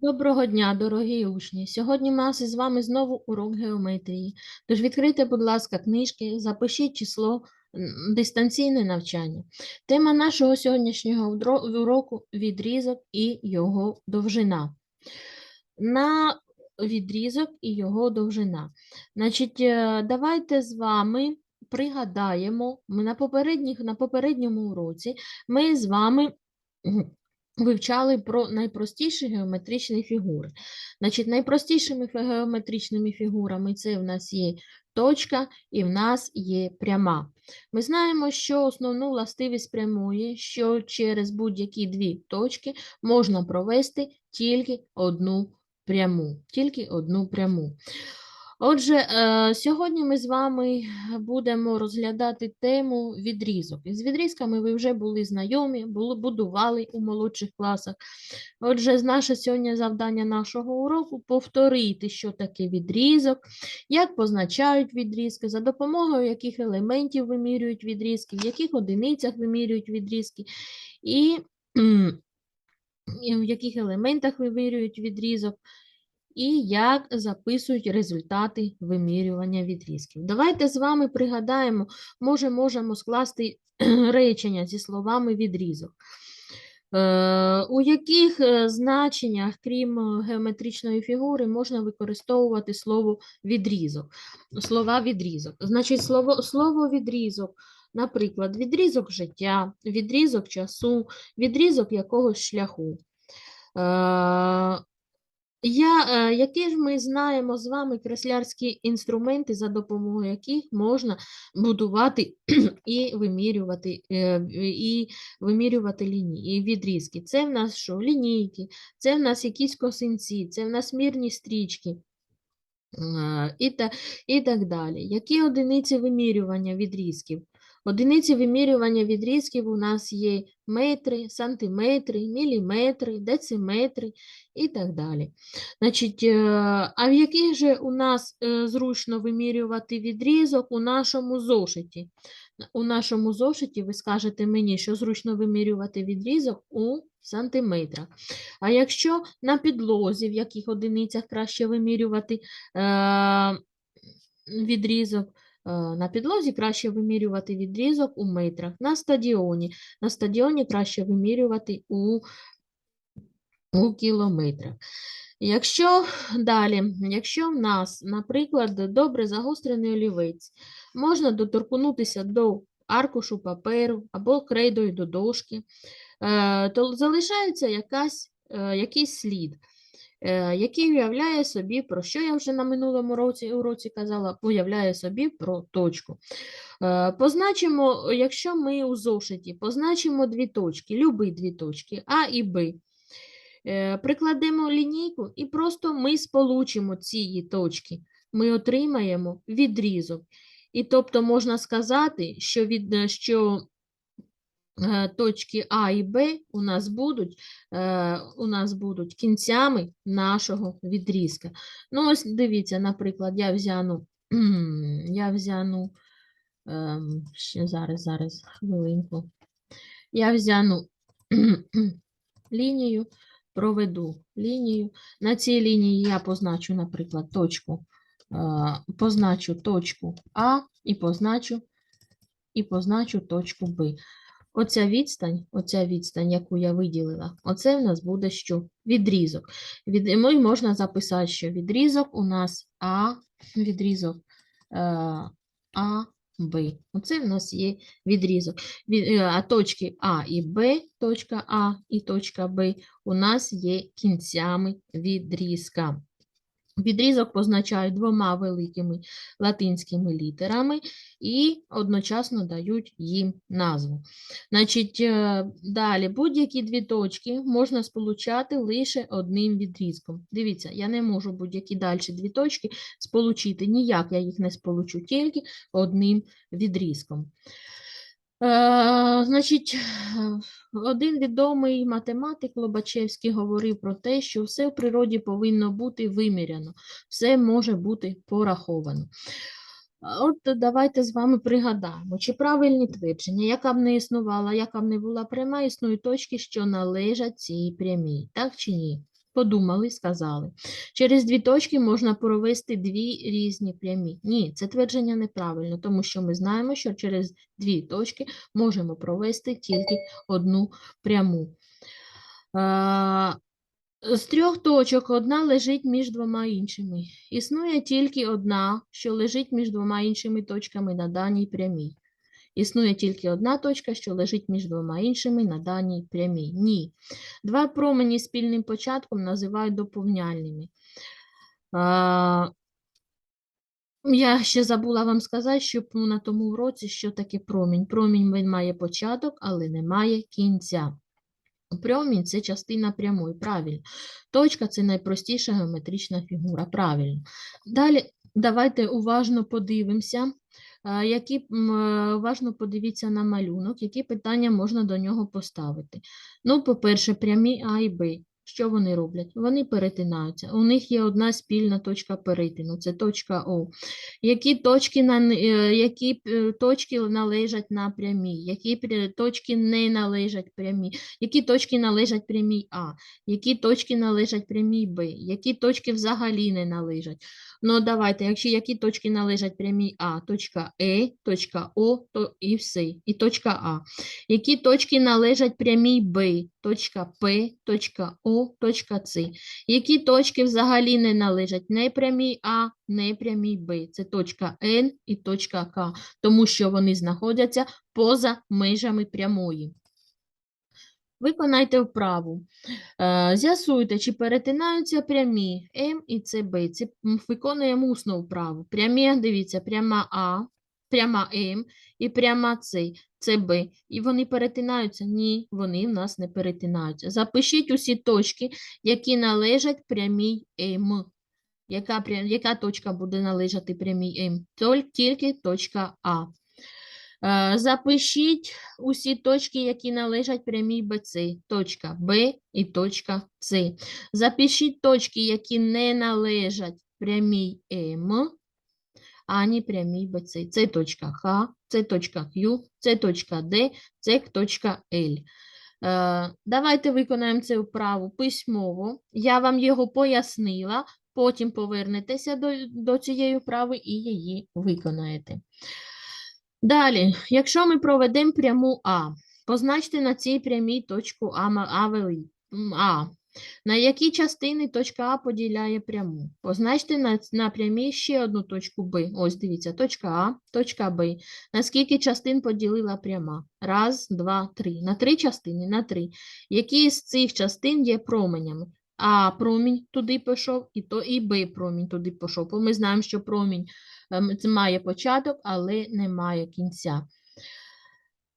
Доброго дня, дорогі учні! Сьогодні у нас із вами знову урок геометрії. Тож відкрийте, будь ласка, книжки, запишіть число дистанційне навчання. Тема нашого сьогоднішнього уроку відрізок і його довжина. На відрізок і його довжина. Значить, е, давайте з вами пригадаємо, ми на на попередньому уроці ми з вами вивчали про найпростіші геометричні фігури. Значить, найпростішими геометричними фігурами це в нас є точка і в нас є пряма. Ми знаємо, що основну властивість прямої, що через будь-які дві точки можна провести тільки одну пряму, тільки одну пряму. Отже, е, сьогодні ми з вами будемо розглядати тему відрізок. З відрізками ви вже були знайомі, будували у молодших класах. Отже, наше сьогодні завдання нашого уроку повторити, що таке відрізок, як позначають відрізки, за допомогою яких елементів вимірюють відрізки, в яких одиницях вимірюють відрізки, і, і в яких елементах вимірюють відрізок, і як записують результати вимірювання відрізків. Давайте з вами пригадаємо, може, можемо скласти речення зі словами відрізок. Е, У яких е, значеннях, крім е, геометричної фігури, можна використовувати слово відрізок? Слова відрізок. Значить, слово, слово відрізок, наприклад, відрізок життя, відрізок часу, відрізок якогось шляху. Я, е, які ж ми знаємо з вами креслярські інструменти, за допомогою яких можна будувати і вимірювати, е, і вимірювати лінії, і відрізки. Це в нас що? Лінійки, це в нас якісь косинці, це в нас мірні стрічки. І, та, і так далі. Які одиниці вимірювання відрізків? Одиниці вимірювання відрізків у нас є метри, сантиметри, міліметри, дециметри і так далі. Значить, е, а в яких же у нас е, зручно вимірювати відрізок у нашому зошиті? У нашому зошиті ви скажете мені, що зручно вимірювати відрізок у сантиметрах. А якщо на підлозі, в яких одиницях краще вимірювати е, відрізок, На підлозі краще вимірювати відрізок у метрах. На стадіоні. На стадіоні краще вимірювати у, у кілометрах. Якщо далі, якщо в нас, наприклад, добре загострений олівець, можна доторкнутися до аркушу паперу або крейдою до дошки, е, то залишається якась, е, якийсь слід який уявляє собі, про що я вже на минулому році, уроці казала, уявляє собі про точку. Е, Позначимо, якщо ми у зошиті позначимо дві точки, любі дві точки, А і Б. Е, Прикладемо лінійку і просто ми сполучимо ці точки. Ми отримаємо відрізок. І тобто можна сказати, що, від, е, що е, точки А і Б у нас будуть, е, у нас будуть кінцями нашого відрізка. Ну, ось дивіться, наприклад, я взяну, я взяну, ем, ще зараз, зараз, хвилинку. Я взяну лінію, проведу лінію. На цій лінії я позначу, наприклад, точку, е, позначу точку А і позначу, і позначу точку Б. Оця відстань, оця відстань, яку я виділила, оце в нас буде що? Відрізок. Від, можна записати, що відрізок у нас А, відрізок е, А, Б. Оце в нас є відрізок. Від, е, а точки А і Б, точка А і точка Б у нас є кінцями відрізка. Відрізок позначають двома великими латинськими літерами і одночасно дають їм назву. Значить, е, далі будь-які дві точки можна сполучати лише одним відрізком. Дивіться, я не можу будь-які далі дві точки сполучити. Ніяк я їх не сполучу, тільки одним відрізком. Е, значить, один відомий математик Лобачевський говорив про те, що все в природі повинно бути виміряно, все може бути пораховано. От давайте з вами пригадаємо, чи правильні твердження, яка б не існувала, яка б не була пряма, існують точки, що належать цій прямій, так чи ні? Подумали, сказали. Через дві точки можна провести дві різні прямі. Ні, це твердження неправильно, тому що ми знаємо, що через дві точки можемо провести тільки одну пряму. З трьох точок одна лежить між двома іншими. Існує тільки одна, що лежить між двома іншими точками на даній прямій. Існує тільки одна точка, що лежить між двома іншими на даній прямій. Ні. Два промені спільним початком називають доповняльними. А, я ще забула вам сказати, що на тому уроці, що таке промінь. Промінь він має початок, але не має кінця. Промінь це частина прямої, правильно. Точка це найпростіша геометрична фігура, правильно. Далі давайте уважно подивимося, які, м, е, уважно подивіться на малюнок, які питання можна до нього поставити. Ну, по-перше, прямі А і Б. Що вони роблять? Вони перетинаються. У них є одна спільна точка перетину, це точка О. Які точки, на, е, які е, точки належать на прямій, які точки не належать прямій, які точки належать прямій А, які точки належать прямій Б, які точки взагалі не належать. Ну, давайте, якщо які точки належать прямій А, точка Е, точка О, то і все, і точка А. Які точки належать прямій Б, точка П, точка О, точка С. Які точки взагалі не належать не прямій А, не прямій Б. Це точка Н і точка К, тому що вони знаходяться поза межами прямої. Виконайте вправу. Е, З'ясуйте, чи перетинаються прямі М і ЦБ. Це виконуємо усну вправу. Прямі, дивіться, пряма А, пряма М і пряма С, ЦБ. І вони перетинаються? Ні, вони в нас не перетинаються. Запишіть усі точки, які належать прямій М. Яка, яка точка буде належати прямій М? Тільки точка А. Е, Запишіть усі точки, які належать прямій БЦ. Точка Б і точка С. Запишіть точки, які не належать прямій М, ані прямій БЦ. Це точка Х, це точка Q, це точка Д, це точка Л. Е, Давайте виконаємо цю вправу письмово. Я вам його пояснила, потім повернетеся до, до цієї вправи і її виконаєте. Далі, якщо ми проведемо пряму А, позначте на цій прямій точку А, А. На які частини точка А поділяє пряму? Позначте на, на прямій ще одну точку Б. Ось дивіться, точка А, точка Б. На скільки частин поділила пряма? Раз, два, три. На три частини? На три. Які з цих частин є променями? А промінь туди пішов, і то і Б промінь туди пішов. Бо ми знаємо, що промінь це має початок, але не має кінця.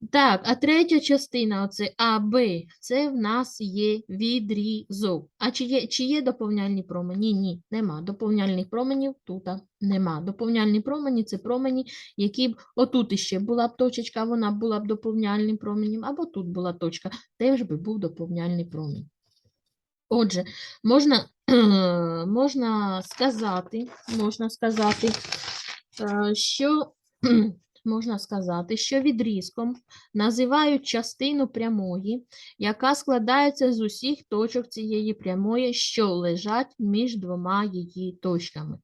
Так, а третя частина, оце АБ, це в нас є відрізок. А чи є, чи є доповняльні промені? Ні, нема. Доповняльних променів тут нема. Доповняльні промені це промені, які б отут іще була б точечка, вона була б доповняльним променем, або тут була точка, теж би був доповняльний промінь. Отже, можна, можна сказати, можна сказати, що можна сказати, що відрізком називають частину прямої, яка складається з усіх точок цієї прямої, що лежать між двома її точками.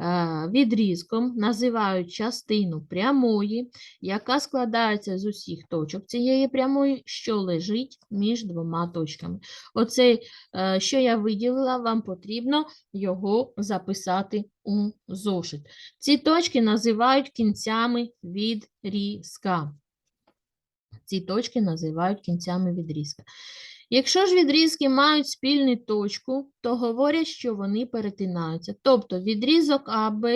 Е, Відрізком називають частину прямої, яка складається з усіх точок цієї прямої, що лежить між двома точками. Оце, е, що я виділила, вам потрібно його записати у зошит. Ці точки називають кінцями відрізка. Ці точки називають кінцями відрізка. Якщо ж відрізки мають спільну точку, то говорять, що вони перетинаються. Тобто відрізок АБ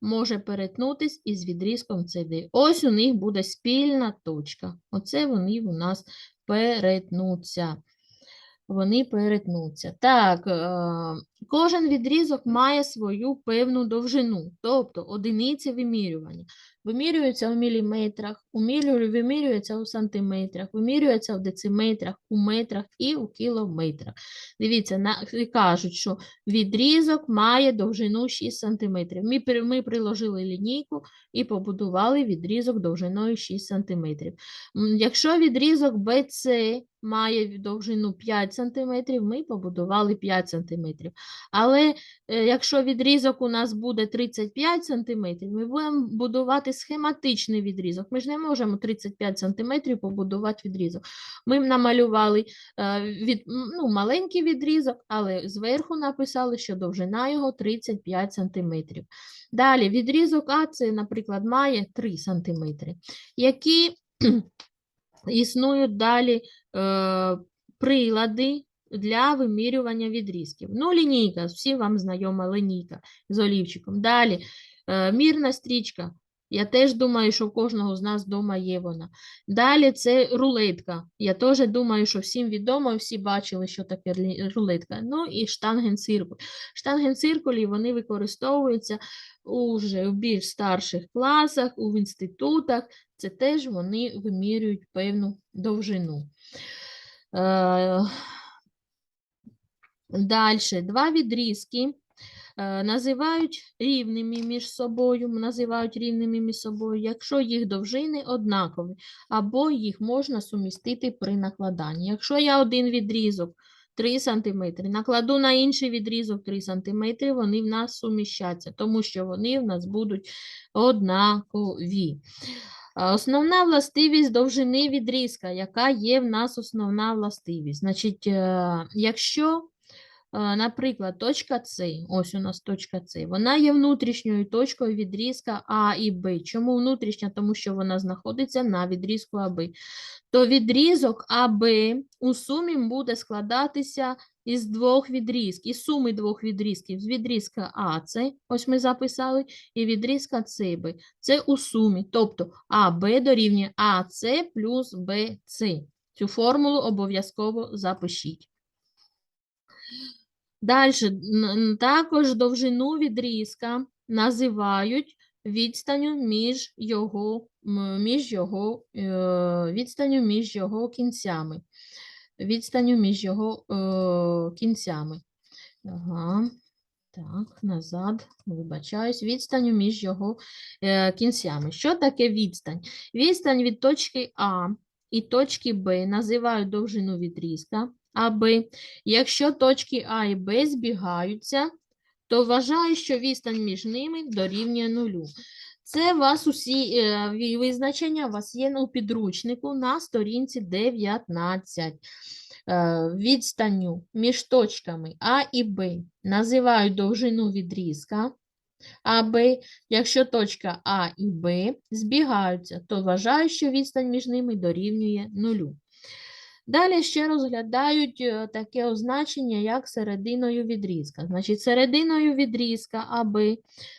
може перетнутися із відрізком CD. Ось у них буде спільна точка. Оце вони у нас перетнуться. Вони перетнуться. Так, е, кожен відрізок має свою певну довжину, тобто одиниці вимірювання. Вимірюється у міліметрах, вимірюється у сантиметрах, вимірюється у дециметрах, у метрах і у кілометрах. Дивіться, на, кажуть, що відрізок має довжину 6 см. Ми, ми приложили лінійку і побудували відрізок довжиною 6 см. Якщо відрізок BC має довжину 5 см, ми побудували 5 см. Але е, якщо відрізок у нас буде 35 см, ми будемо будувати схематичний відрізок. Ми ж не можемо 35 см побудувати відрізок. Ми намалювали е, від, ну, маленький відрізок, але зверху написали, що довжина його 35 см. Далі відрізок А, це, наприклад, має 3 см. Які існують далі прилади для вимірювання відрізків. Ну, лінійка, всі вам знайома лінійка з олівчиком. Далі е, мірна стрічка. Я теж думаю, що в кожного з нас вдома є вона. Далі це рулетка. Я теж думаю, що всім відомо, всі бачили, що таке рулетка. Ну і штангенциркуль. Штангенциркулі вони використовуються уже в більш старших класах, у інститутах. Це теж вони вимірюють певну довжину. Е, Далі, два відрізки е, називають рівними між собою, називають рівними між собою, якщо їх довжини однакові, або їх можна сумістити при накладанні. Якщо я один відрізок 3 см, накладу на інший відрізок 3 см, вони в нас суміщаться, тому що вони в нас будуть однакові. Основна властивість довжини відрізка, яка є в нас основна властивість. Значить, е, якщо, наприклад, точка С, ось у нас точка С, вона є внутрішньою точкою відрізка А і Б. Чому внутрішня? Тому що вона знаходиться на відрізку АБ. То відрізок АБ у сумі буде складатися із двох відрізків, із суми двох відрізків, з відрізка АС, ось ми записали, і відрізка СБ. Це у сумі, тобто АБ дорівнює АС плюс БС. Цю формулу обов'язково запишіть. Далі, також довжину відрізка називають відстанню між його, між його, е, відстанню між його кінцями. Відстаню між його е, кінцями. Ага. Так, назад, вибачаюсь, відстаню між його е, кінцями. Що таке відстань? Відстань від точки А і точки Б називають довжину відрізка АБ. Якщо точки А і Б збігаються, то вважаю, що відстань між ними дорівнює нулю. Це у вас усі е, визначення у вас є у підручнику на сторінці 19 е, відстанню між точками А і Б називають довжину відрізка АБ. Якщо точка А і Б збігаються, то вважаю, що відстань між ними дорівнює нулю. Далі ще розглядають е, таке означення, як серединою відрізка. Значить, серединою відрізка аби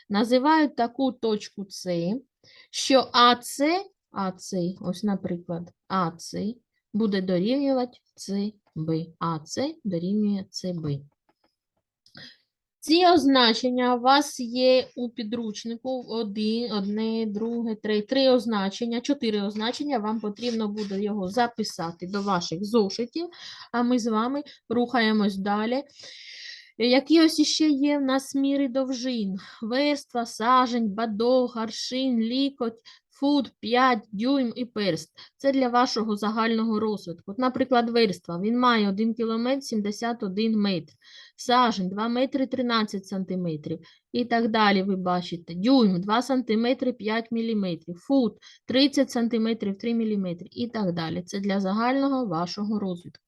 називають таку точку С, що АС, АС, ось, наприклад, АС буде дорівнювати СБ. АС дорівнює СБ. Ці означення у вас є у підручнику один, одне, друге, три, три означення, чотири означення. Вам потрібно буде його записати до ваших зошитів, а ми з вами рухаємось далі. Які ось іще є в нас міри довжин? Верства, сажень, бадох, аршин, лікоть, фут, 5, дюйм і перст. Це для вашого загального розвитку. Наприклад, верства. Він має 1 км 71 метр. Сажень 2 метри 13 сантиметрів. І так далі ви бачите. Дюйм 2 сантиметри 5 міліметрів. Фут 30 сантиметрів 3 міліметри. І так далі. Це для загального вашого розвитку.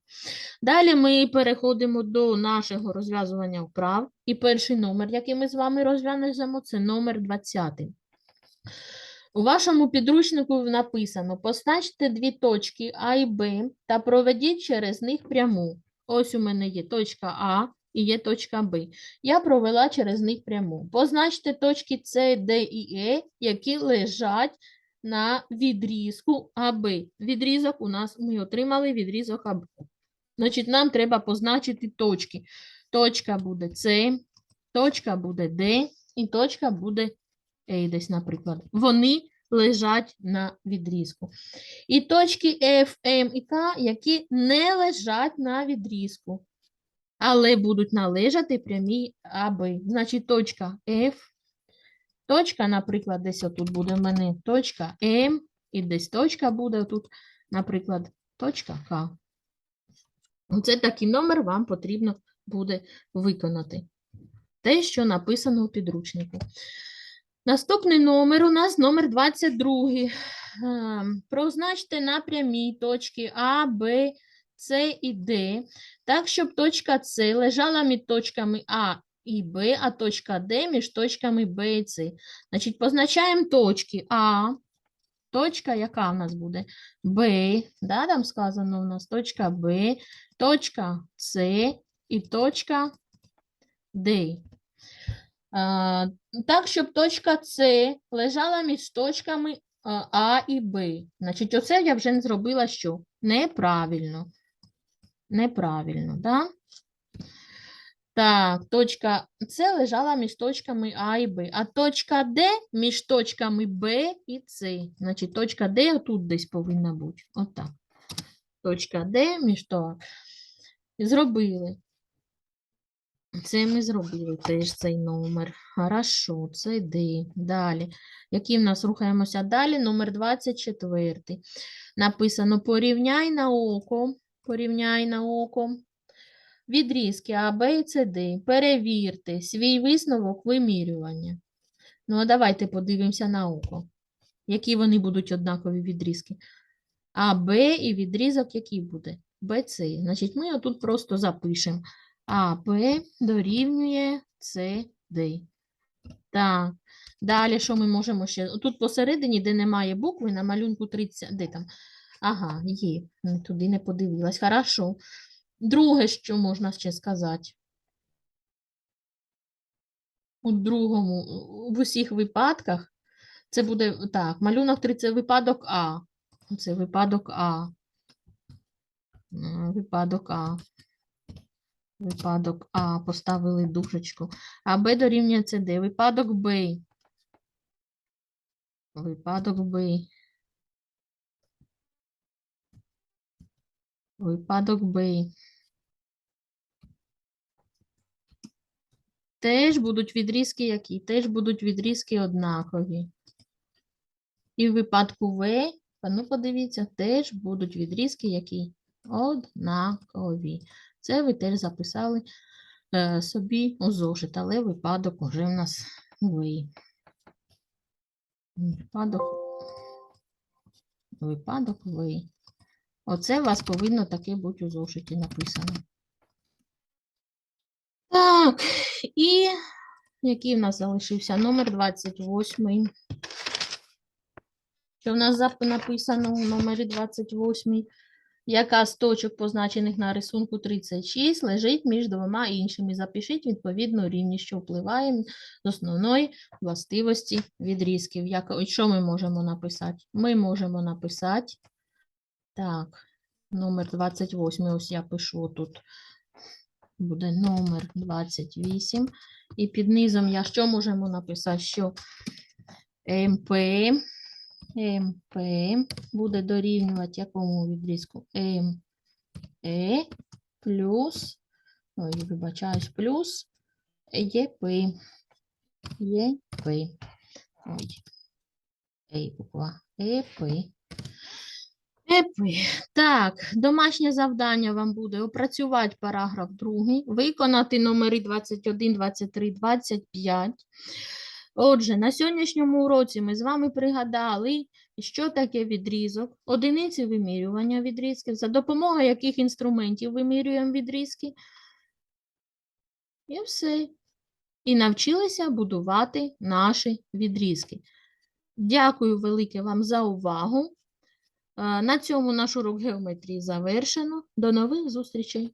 Далі ми переходимо до нашого розв'язування вправ. І перший номер, який ми з вами розв'яжемо, це номер 20. У вашому підручнику написано: позначте дві точки А і Б та проведіть через них пряму. Ось у мене є точка А і є точка Б. Я провела через них пряму. Позначте точки С, Д і Е, які лежать на відрізку АБ. Відрізок у нас ми отримали відрізок АБ. Значить, нам треба позначити точки. Точка буде С, точка буде Д і точка буде десь, наприклад. Вони лежать на відрізку. І точки F, M і K, які не лежать на відрізку, але будуть належати прямій АБ. Значить, точка F, точка, наприклад, десь отут буде в мене точка М, і десь точка буде тут, наприклад, точка К. Оце такий номер вам потрібно буде виконати. Те, що написано у підручнику. Наступний номер у нас номер 22. Ем, Прозначте на прямій точки А, Б, С і Д, так, щоб точка С лежала між точками А і Б, а точка Д між точками Б і С. Значить, позначаємо точки А, точка, яка в нас буде? Б, да, там сказано у нас точка Б, точка С і точка Д. А, так, щоб точка С лежала між точками а, А і Б. Значить, оце я вже зробила що? Неправильно. Неправильно, да? Так, точка С лежала між точками А і Б, а точка Д між точками Б і С. Значить, точка Д отут десь повинна бути. Отак. Точка Д між то. Зробили. Це ми зробили теж цей номер. Хорошо, це Д. Далі. Який в нас рухаємося далі? Номер 24. Написано порівняй на око. Порівняй на око. Відрізки А, Б і С, Д. Перевірте свій висновок вимірювання. Ну, а давайте подивимося на око. Які вони будуть однакові відрізки? А, Б і відрізок який буде? БЦ. Значить, ми отут просто запишемо. АБ дорівнює СД. Так. Далі, що ми можемо ще? Тут посередині, де немає букви, на малюнку 30. Де там? Ага, є. Туди не подивилась. Хорошо. Друге, що можна ще сказати? У другому, в усіх випадках, це буде так, малюнок 3 це випадок А. Це випадок А. Випадок А. Випадок А. Поставили дужечку. А Б дорівнює СД. Випадок Б. Випадок Б. Випадок Б. Теж будуть відрізки які? Теж будуть відрізки однакові. І в випадку В, ну подивіться, теж будуть відрізки які? Однакові. Це ви теж записали е, собі у зошит, але випадок уже в нас В. Випадок, випадок В. Оце у вас повинно таке бути у зошиті написано. Так, і який в нас залишився? Номер 28. Що в нас написано у номері 28? Яка з точок, позначених на рисунку 36, лежить між двома іншими? Запишіть відповідну рівність, що впливає з основної властивості відрізків. Як, що ми можемо написати? Ми можемо написати, так, номер 28, ось я пишу тут, буде номер 28. І під низом я що можемо написати? Що МП, МП буде дорівнювати якому відрізку? МЕ плюс, ой, вибачаюсь, плюс ЄП. ЄП. Ой, Ей буква. ЕП. ЕП. Так, домашнє завдання вам буде опрацювати параграф 2, виконати номери 21, 23, 25. Отже, на сьогоднішньому уроці ми з вами пригадали, що таке відрізок, одиниці вимірювання відрізків, за допомогою яких інструментів вимірюємо відрізки. І все. І навчилися будувати наші відрізки. Дякую велике вам за увагу. Е, На цьому наш урок геометрії завершено. До нових зустрічей!